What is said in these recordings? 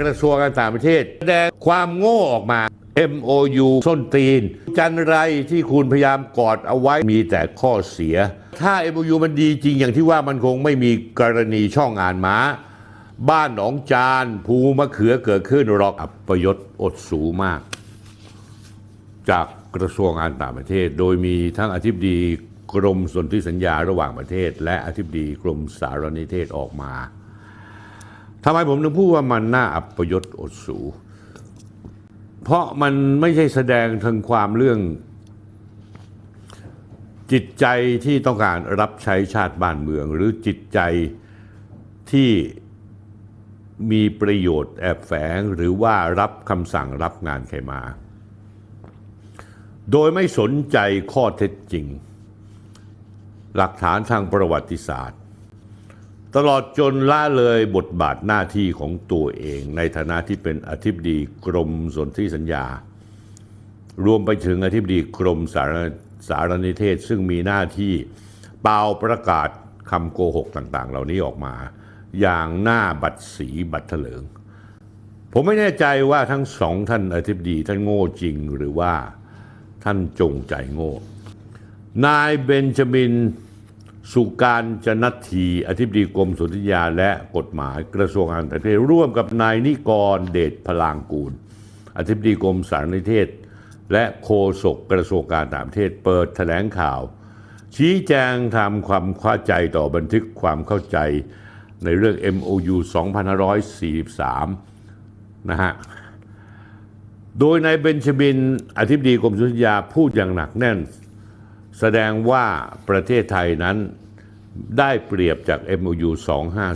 กระทรวงการต่างประเทศ แสดงความโง่ออกมา MOU ส้นตีน จันไรที่คุณพยายามกอดเอาไว้มีแต่ข้อเสีย ถ้า MOU มันดีจริงอย่างที่ว่ามันคงไม่มีกรณีช่องอ่านม้า บ้านหนองจานภูมะเขือเกิดขึ้นหรอกอัปยศอดสูมาก จากกระทรวงการต่างประเทศ โดยมีทั้งอธิบดีกรมสนธิสัญญาระหว่างประเทศ และอธิบดีกรมสารนิเทศออกมา ทำไมผมถึงพูดว่ามันน่าอัปยศอดสู เพราะมันไม่ใช่แสดงถึงความเรื่อง จิตใจที่ต้องการรับใช้ชาติบ้านเมือง หรือจิตใจที่มีประโยชน์แอบแฝงหรือว่ารับคำสั่งรับงานใครมา โดยไม่สนใจข้อเท็จจริง หลักฐานทางประวัติศาสตร์ ตลอดจนละเลยบทบาทหน้าที่ของตัวเอง ในฐานะที่เป็นอธิบดีกรมสนธิสัญญา รวมไปถึงอธิบดีกรมสารสารนิเทศ ซึ่งมีหน้าที่เปล่าประกาศคำโกหกต่างๆ เหล่านี้ออกมา อย่างหน้าบัตรสีบัตรเถลิง ผมไม่แน่ใจว่าทั้งสองท่านอธิบดีท่านโง่จริงหรือว่าท่านจงใจโง่ นายเบนจามิน สุการจนัททีอธิบดีกรมสุนทรยาและกฎหมายกระทรวงการต่างประเทศร่วมกับนายนิกรเดชพลางกูล อธิบดีกรมสารนิเทศ และโฆษกกระทรวงการต่างประเทศเปิดแถลงข่าว ชี้แจงทำความเข้าใจต่อบันทึกความเข้าใจในเรื่อง MOU 2543 นะฮะ โดยนายเบนจามิน อธิบดีกรมสุนทรยาพูดอย่างหนักแน่น แสดงว่าประเทศไทยนั้นได้เปรียบจาก MOU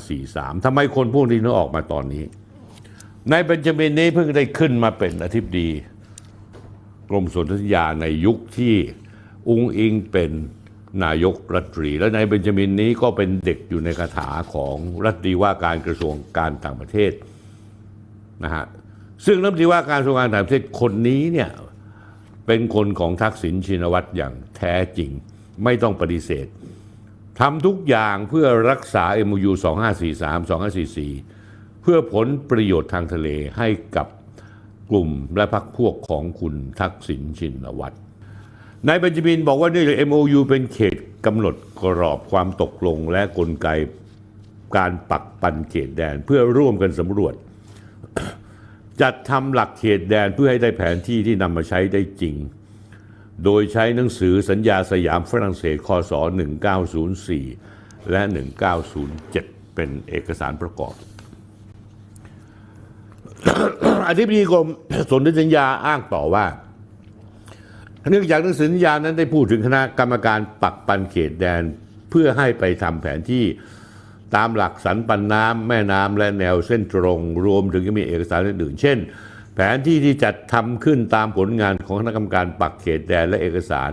2543ทำไมคนพวกนี้ถึงออกมาตอนนี้ นายเบนจามินนี้เพิ่งได้ขึ้นมาเป็นอธิบดี กรมสนธิยาในยุคที่อุงอิงเป็นนายกรัฐมนตรี และนายเบนจามินนี้ก็เป็นเด็กอยู่ในคาถาของรัฐมนตรีว่าการกระทรวงการต่างประเทศนะฮะซึ่งรัฐมนตรีว่าการกระทรวงการต่างประเทศคนนี้เนี่ย เป็นคนของทักษิณชินวัตรอย่างแท้จริง ไม่ต้องปฏิเสธทำทุกอย่างเพื่อรักษา MOU 2543 2544 เพื่อผลประโยชน์ทางทะเลให้กับกลุ่มและพรรคพวกของคุณทักษิณชินวัตรนายเบนจามินบอกว่าเนื่องจาก MOU เป็นเขตกำหนดกรอบความตกลงและกลไกการปักปันเขตแดน เพื่อร่วมกันสำรวจ จัดทำหลักเขตแดนเพื่อให้ได้แผนที่ที่นำมาใช้ได้จริง โดยใช้หนังสือสัญญาสยามฝรั่งเศสคศ 1904 และ 1907 เป็นเอกสารประกอบ อธิบดีกรมสนธิสัญญาอ้างต่อว่า เนื่องจากหนังสือสัญญานั้นได้พูดถึงคณะกรรมการปักปันเขตแดนเพื่อให้ไปทำแผนที่ ตามหลักสันปันน้ำแม่น้ำและแนวเส้นตรง รวมถึงยังมีเอกสารอื่นๆเช่น แผนที่ที่จัดทำขึ้นตามผลงานของคณะกรรมการปักเขตแดนและเอกสาร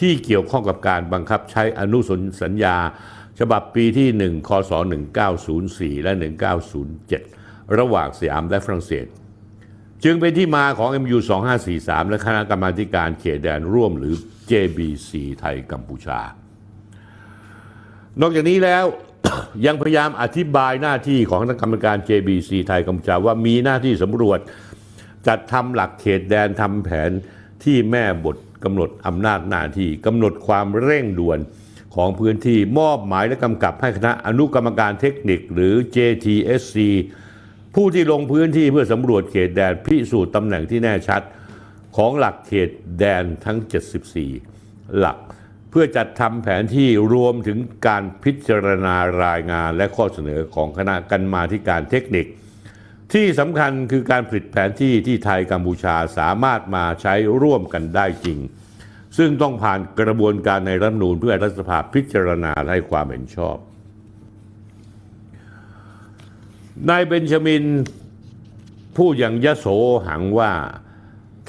ที่เกี่ยวข้องกับการบังคับใช้อนุสนสัญญา ฉบับปีที่ 1คศ1904 และ 1907 ระหว่างสยามและฝรั่งเศส จึงเป็นที่มาของ MU 2543 และคณะกรรมาการเขตแดนร่วมหรือ JBC ไทยกัมพูชานอกจากนี้แล้ว ยังพยายามอธิบายหน้าที่ของคณะกรรมการ JBC ไทยกัมพูชาว่ามีหน้าที่สำรวจ จัดทำหลักเขตแดนทำแผนที่แม่บทกำหนดอำนาจหน้าที่กำหนดความเร่งด่วนของพื้นที่มอบหมายและกำกับให้คณะอนุกรรมการเทคนิคหรือ JTSC ผู้ที่ลงพื้นที่เพื่อสำรวจเขตแดนพิสูจน์ตำแหน่งที่แน่ชัด ของหลักเขตแดนทั้ง 74 หลัก พื่อจัดทำแผนที่รวมถึงการพิจารณารายงานและข้อเสนอของคณะกรรมาธิการเทคนิค ที่สำคัญคือการผลิตแผนที่ที่ไทยกัมพูชาสามารถมาใช้ร่วมกันได้จริง ซึ่งต้องผ่านกระบวนการในรัฐนูญเพื่อรัฐสภาพิจารณาให้ความเห็นชอบนายเบนจามินพูดอย่างยโสหังว่า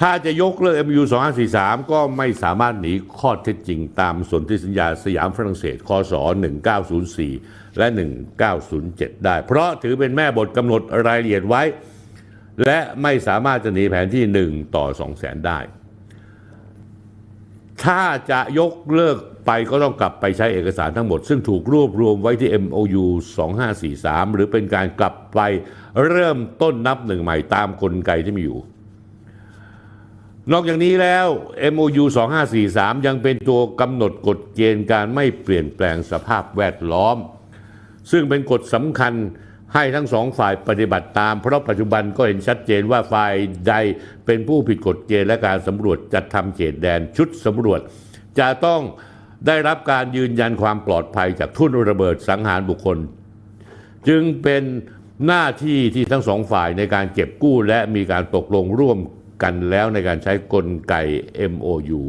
ถ้าจะยกเลิก MU 2543 ก็ไม่สามารถหนีข้อเท็จจริงตามสนธิสัญญาสยามฝรั่งเศสคศ1904 และ 1907 ได้ เพราะถือเป็นแม่บทกำหนดรายละเอียดไว้ และไม่สามารถจะหนีแผนที่ 1 ต่อ2 0 0 0 0 0ได้ ถ้าจะยกเลิกไปก็ต้องกลับไปใช้เอกสารทั้งหมด ซึ่งถูกรวบรวมไว้ที่ MOU 2543 หรือเป็นการกลับไปเริ่มต้นนับหนึ่งใหม่ตามกลไกที่มีอยู่ นอกจากนี้แล้ว MOU 2543 ยังเป็นตัวกำหนดกฎเกณฑ์การไม่เปลี่ยนแปลงสภาพแวดล้อม ซึ่งเป็นกฎสำคัญให้ทั้งสองฝ่ายปฏิบัติตาม เพราะปัจจุบันก็เห็นชัดเจนว่าฝ่ายใดเป็นผู้ผิดกฎเกณฑ์และการสำรวจจัดทำเขตแดนชุดสำรวจ จะต้องได้รับการยืนยันความปลอดภัยจากทุ่นระเบิดสังหารบุคคล จึงเป็นหน้าที่ที่ทั้งสองฝ่ายในการเก็บกู้และมีการตกลงร่วม กันแล้วในการใช้กลไก MOU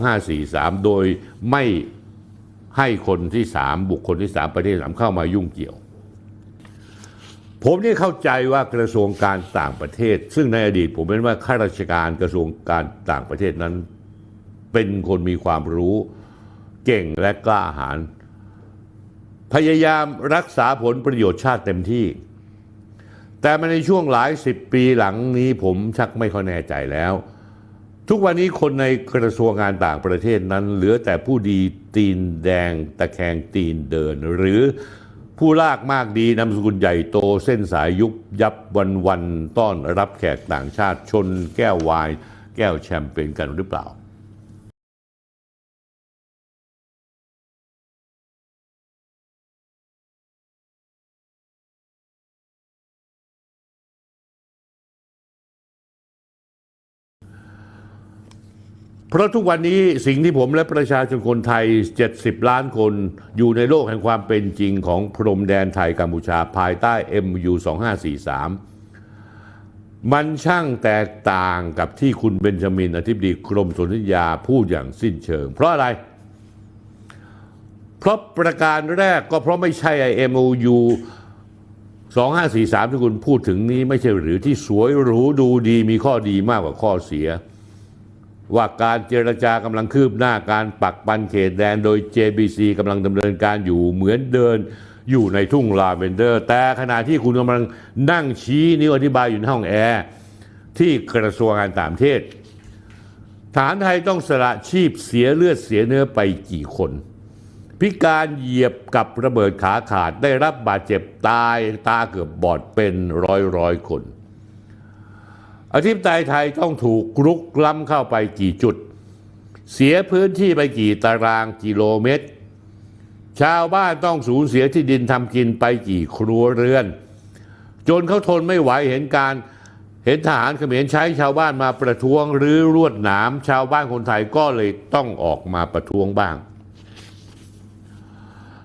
2543 โดยไม่ให้คนที่สามบุคคลที่สามประเทศสามเข้ามายุ่งเกี่ยว ผมนี่เข้าใจว่ากระทรวงการต่างประเทศ ซึ่งในอดีตผมเป็นว่าข้าราชการกระทรวงการต่างประเทศนั้น เป็นคนมีความรู้เก่งและกล้าหาญพยายามรักษาผลประโยชน์ชาติเต็มที่ แต่มาในช่วงหลายสิบปีหลังนี้ผมชักไม่ค่อยแน่ใจแล้ว ทุกวันนี้คนในกระทรวงการต่างประเทศนั้น เหลือแต่ผู้ดีตีนแดงตะแคงตีนเดิน หรือผู้ลากมากดีนำสกุลใหญ่โตเส้นสายยุบยับวันวันต้อนรับแขกต่างชาติชนแก้ววาย แก้วแชมเปญกันหรือเปล่า เพราะทุกวันนี้สิ่งที่ผมและประชาชนคนไทย 70 ล้านคนอยู่ในโลกแห่งความเป็นจริงของพรมแดนไทยกัมพูชาภายใต้ MU 2543 มันช่างแตกต่างกับที่คุณเบนจามินอธิบดีกรมสนธิยาพูดอย่างสิ้นเชิง เพราะอะไร เพราะประการแรกก็เพราะไม่ใช่ MOU 2543 ที่คุณพูดถึงนี้ไม่ใช่หรือที่สวยหรูดูดีมีข้อดีมากกว่าข้อเสีย ว่าการเจรจากำลังคืบหน้าการปักปันเขตแดนโดย JBC กำลังดำเนินการอยู่เหมือนเดินอยู่ในทุ่งลาเวนเดอร์ แต่ขณะที่คุณกำลังนั่งชี้นิ้วอธิบายอยู่ในห้องแอร์ ที่กระทรวงการต่างประเทศฐานไทยต้องสละชีพเสียเลือดเสียเนื้อไปกี่คน พิการเหยียบกับระเบิดขาขาดได้รับบาดเจ็บตายตาเกือบบอดเป็นร้อยร้อยคน อธิปไตยไทยต้องถูกรุกล้ำเข้าไปกี่จุด เสียพื้นที่ไปกี่ตารางกิโลเมตร ชาวบ้านต้องสูญเสียที่ดินทำกินไปกี่ครัวเรือน จนเขาทนไม่ไหวเห็นการเห็นทหารเขมรใช้ชาวบ้านมาประท้วงหรือรวดหนามชาวบ้านคนไทยก็เลยต้องออกมาประท้วงบ้าง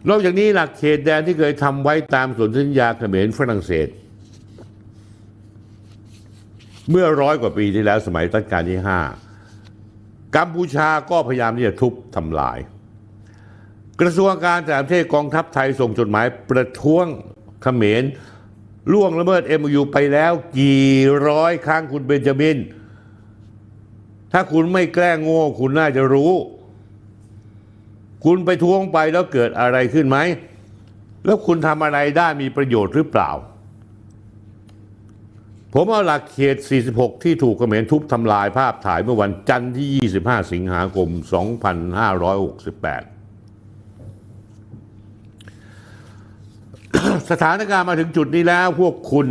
นอกจากนี้หลักเขตแดนที่เคยทำไว้ตามสนธิสัญญาเขมรฝรั่งเศส เมื่อร้อยกว่าปีที่แล้วสมัยรัชกาลที่ห้ากัมพูชาก็พยายามที่จะทุบทำลาย กระทรวงการต่างประเทศกองทัพไทยส่งจดหมายประท้วงเขมรล่วงละเมิด MOU ไปแล้วกี่ร้อยครั้งคุณเบนจามิน ถ้าคุณไม่แกล้งโง่คุณน่าจะรู้ คุณไปท้วงไปแล้วเกิดอะไรขึ้นไหม แล้วคุณทำอะไรได้มีประโยชน์หรือเปล่า ผมเอาหลักเขต 46 ที่ถูกเขมรทุบทำลายภาพถ่ายเมื่อวันจันทร์ที่ 25 สิงหาคม 2568สถานการณ์มาถึงจุดนี้แล้วพวกคุณ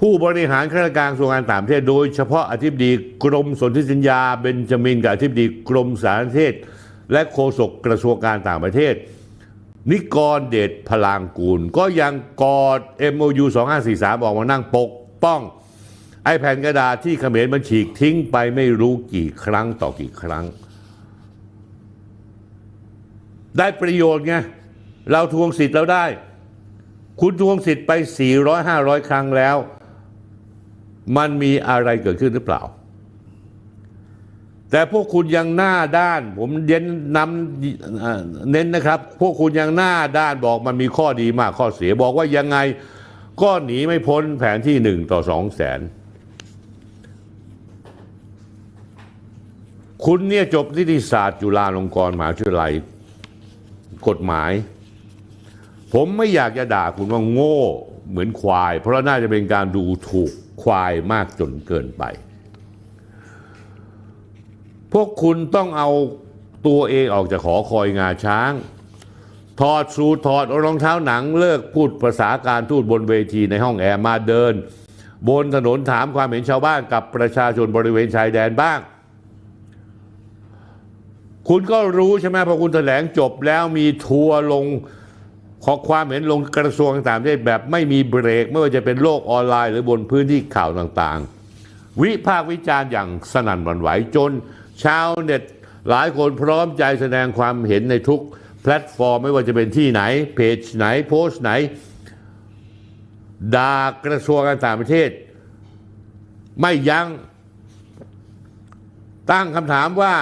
ผู้บริหารข้าราชการกระทรวงการต่างประเทศโดยเฉพาะอธิบดีกรมสนธิสัญญาเบนจามินกับอธิบดีกรมสารเทศ และโฆษกกระทรวงการต่างประเทศ นิกรเดชพลางกูล ก็ยังกอด MOU 2543 ออกมานั่งปกป้อง ไอ้แผ่นกระดาษที่เขมรมันฉีกทิ้งไปไม่รู้กี่ครั้งต่อกี่ครั้ง ได้ประโยชน์ไง เราทวงสิทธิ์เราได้ คุณทวงสิทธิ์ไป 400 500 ครั้งแล้ว มันมีอะไรเกิดขึ้นหรือเปล่า แต่พวกคุณยังหน้าด้าน ผมเน้นนำเอ่อเน้นนะครับ พวกคุณยังหน้าด้านบอกมันมีข้อดีมากข้อเสียบอกว่ายังไงก็หนีไม่พ้นแผนที่หนึ่งต่อสองแสนคุณเนี่ยจบนิติศาสตร์จุฬาลงกรณ์มหาวิทยาลัยกฎหมาย ผมไม่อยากจะด่าคุณว่าโง่เหมือนควาย เพราะน่าจะเป็นการดูถูกควายมากจนเกินไป พวกคุณต้องเอาตัวเองออกจากขอคอยงาช้าง ถอดสูทถอดรองเท้าหนังเลิกพูดภาษาการทูตบนเวทีในห้องแอร์มาเดิน บนถนนถามความเห็นชาวบ้านกับประชาชนบริเวณชายแดนบ้าง คุณก็รู้ใช่ไหมพอคุณแถลงจบแล้วมีทัวร์ลงขอความเห็นลงกระทรวงต่างๆประเทศแบบไม่มีเบรก ไม่ว่าจะเป็นโลกออนไลน์หรือบนพื้นที่ข่าวต่างๆ วิพากษ์วิจารณ์อย่างสนั่นหวั่นไหวจน ชาวเน็ตหลายคนพร้อมใจแสดงความเห็นในทุกแพลตฟอร์มไม่ว่าจะเป็นที่ไหน เพจไหนโพสต์ไหนด่ากระทรวงการต่างประเทศ ไม่ยัง้งตั้งคำถามว่า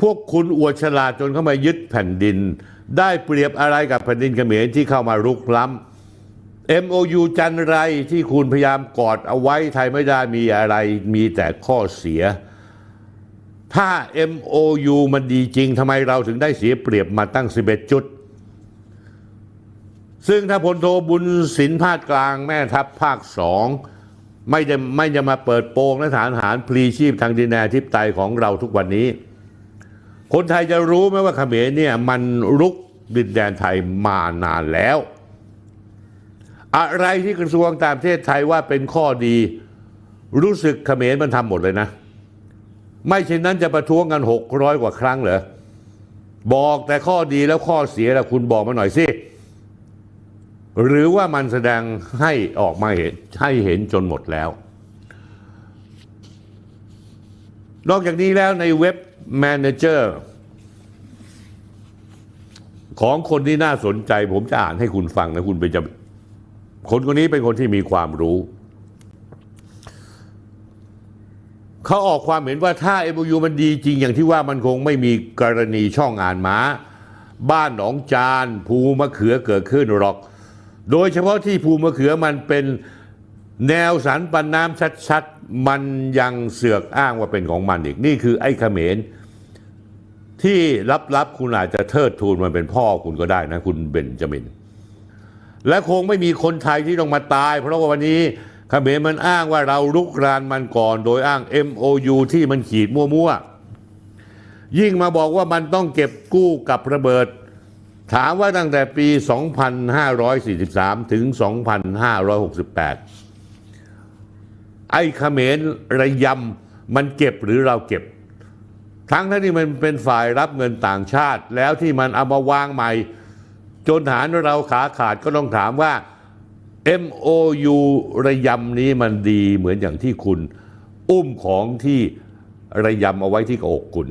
พวกคุณอวดฉลาดจนเข้ามายึดแผ่นดิน ได้เปรียบอะไรกับแผ่นดินเขมรที่เข้ามารุกล้ำ MOU จันไรที่คุณพยายามกอดเอาไว้ไทยไม่ได้มีอะไรมีแต่ข้อเสีย ถ้า MOU มันดีจริงทำไมเราถึงได้เสียเปรียบมาตั้ง 11 จุด ซึ่งถ้าพลโทบุญสินภาคกลางแม่ทัพภาคสองไม่จะไม่จะมาเปิดโปงและฐานอาหารพลีชีพทางดินแดนทิพไตยของเราทุกวันนี้ คนไทยจะรู้ไหมว่าเขมรเนี่ยมันรุกดินแดนไทยมานานแล้ว อะไรที่กระทรวงต่างประเทศไทยว่าเป็นข้อดี รู้สึกเขมรมันทำหมดเลยนะ ไม่เช่นนั้นจะประท้วงกันหกร้อยกว่าครั้งเหรอ บอกแต่ข้อดีแล้วข้อเสียแล้วคุณบอกมาหน่อยสิ หรือว่ามันแสดงให้ออกมาเห็นให้เห็นจนหมดแล้ว นอกจากนี้แล้วในเว็บแมเนเจอร์ของคนที่น่าสนใจผมจะอ่านให้คุณฟังนะคุณไปจะคนคนนี้เป็นคนที่มีความรู้ เขาออกความเห็นว่าถ้า MOU มันดีจริงอย่างที่ว่ามันคงไม่มีกรณีช่องงานม้า บ้านหนองจานภูมะเขือเกิดขึ้นหรอก โดยเฉพาะที่ภูมะเขือมันเป็นแนวสันปันน้ำชัดๆ มันยังเสือกอ้างว่าเป็นของมันอีก นี่คือไอ้เขมรที่ลับๆคุณอาจจะเทิดทูนมันเป็นพ่อคุณก็ได้นะ คุณเบนจามิน และคงไม่มีคนไทยที่ต้องมาตาย เพราะว่าวันนี้ เขมรมันอ้างว่าเราลุกรานมันก่อน โดยอ้าง MOU ที่มันขีดมั่วๆ ยิ่งมาบอกว่ามันต้องเก็บกู้กับระเบิด ถามว่าตั้งแต่ปี 2543 ถึง 2568 ไอ้เขมรระยำมันเก็บหรือเราเก็บ ทั้งทั้งที่มันเป็นฝ่ายรับเงินต่างชาติ แล้วที่มันเอามาวางใหม่ จนฐานเราขาขาดก็ต้องถามว่า MOU ระยำนี้มันดีเหมือนอย่างที่คุณ อุ้มของที่ระยำเอาไว้ที่กอกคุณ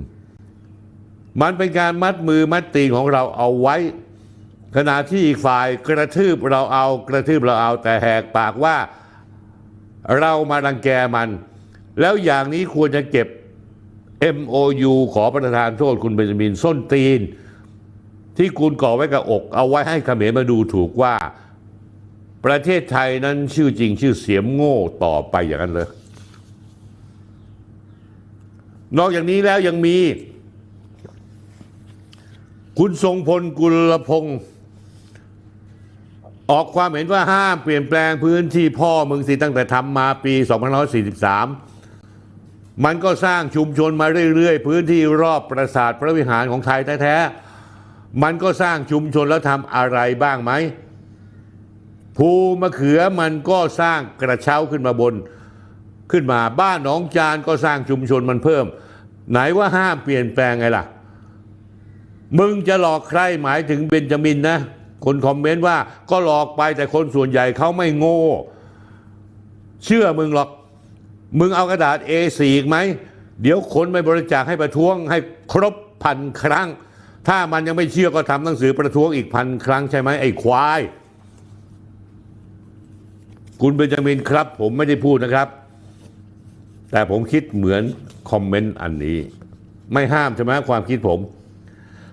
มันเป็นการมัดมือมัดตีนของเราเอาไว้ ขณะที่อีกฝ่ายกระทืบเราเอากระทืบเราเอาแต่แหกปากว่า เรามารังแกมัน แล้วอย่างนี้ควรจะเก็บ MOU ขอประทานโทษคุณเบนจามินส้นตีน ที่คุณก่อไว้กับอกเอาไว้ให้เขมรมาดูถูกว่า ประเทศไทยนั้นชื่อจริงชื่อเสียมโง่ต่อไปอย่างนั้นเลย นอกจากนี้แล้วยังมี คุณทรงพลกุลพงศ์ออกความเห็นว่าห้ามเปลี่ยนแปลงพื้นที่พ่อเมืองสิตั้งแต่ทำมาปี 2543 มันก็สร้างชุมชนมาเรื่อยๆ พื้นที่รอบปราสาทพระวิหารของไทยแท้ๆ มันก็สร้างชุมชนแล้วทำอะไรบ้างไหม ภูมะเขือมันก็สร้างกระเช้าขึ้นมาบน ขึ้นมาบ้านหนองจานก็สร้างชุมชนมันเพิ่ม ไหนว่าห้ามเปลี่ยนแปลงไงล่ะ มึงจะหลอกใครหมายถึงเบนจามินนะ คนคอมเมนต์ว่าก็หลอกไปแต่คนส่วนใหญ่เขาไม่โง่ เชื่อมึงหรอก มึงเอากระดาษ A4 อีกไหม เดี๋ยวคนไม่บริจาคให้ประท้วงให้ครบพันครั้ง ถ้ามันยังไม่เชื่อก็ทำหนังสือประท้วงอีกพันครั้งใช่ไหมไอ้ควาย คุณเบนจามินครับ ผมไม่ได้พูดนะครับ แต่ผมคิดเหมือนคอมเมนต์อันนี้ ไม่ห้ามใช่ไหมความคิดผม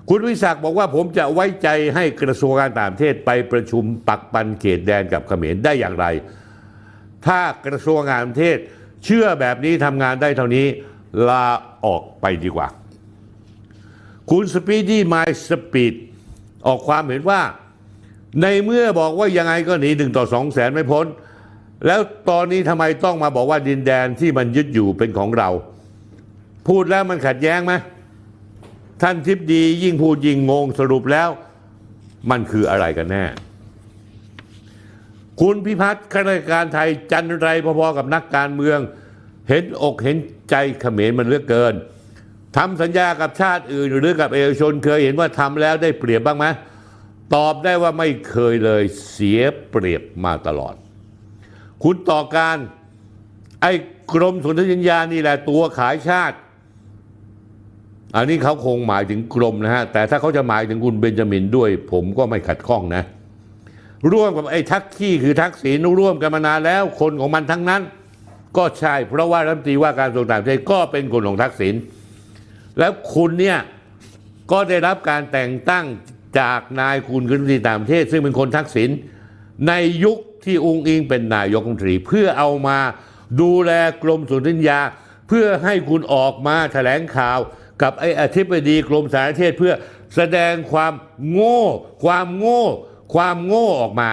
คุณวิศักดิ์บอกว่าผมจะไว้ใจให้กระทรวงการต่างประเทศไปประชุมปักปันเขตแดนกับเขมรได้อย่างไร ถ้ากระทรวงการต่างประเทศ เชื่อแบบนี้ทำงานได้เท่านี้ลาออกไปดีกว่า คุณสปีดี้ไมสปีดออกความเห็นว่า ในเมื่อบอกว่ายังไงก็หนีหนึ่งต่อสองแสนไม่พ้น แล้วตอนนี้ทำไมต้องมาบอกว่าดินแดนที่มันยึดอยู่เป็นของเรา พูดแล้วมันขัดแย้งไหมท่านทิพดียิ่งพูดยิ่งงงสรุปแล้ว มันคืออะไรกันแน่ คุณพิพัฒน์ข้าราชการไทยจันไรพอๆกับนักการเมือง เห็นอกเห็นใจเขมรมันเลือกเกินทำสัญญากับชาติอื่นหรือกับเอกชนเคยเห็นว่าทำแล้วได้เปรียบบ้างไหมตอบได้ว่าไม่เคยเลยเสียเปรียบมาตลอด คุณต่อการ ไอ้กรมสนธิสัญญานี่แหละตัวขายชาติ อันนี้เขาคงหมายถึงกรมนะฮะ แต่ถ้าเขาจะหมายถึงคุณเบนจามินด้วย ผมก็ไม่ขัดข้องนะ ร่วมกับไอ้ทักขี้คือทักษิณร่วมกันมานานแล้ว คนของมันทั้งนั้น ก็ใช่ เพราะว่ารัฐมนตรีว่าการกระทรวงต่างประเทศก็เป็นคนของทักษิณแล้วคุณเนี่ยก็ได้รับการแต่งตั้งจากนายคุณกฤษต่างประเทศ ซึ่งเป็นคนทักษิณในยุค ที่อุ้งอิงเป็นนายกรัฐมนตรี เพื่อเอามาดูแลกรมสนธิสัญญาเพื่อให้คุณออกมาแถลงข่าว กับไอ้อธิบดีกรมสารเทศเพื่อแสดงความโง่ ความโง่ ความโง่ออกมา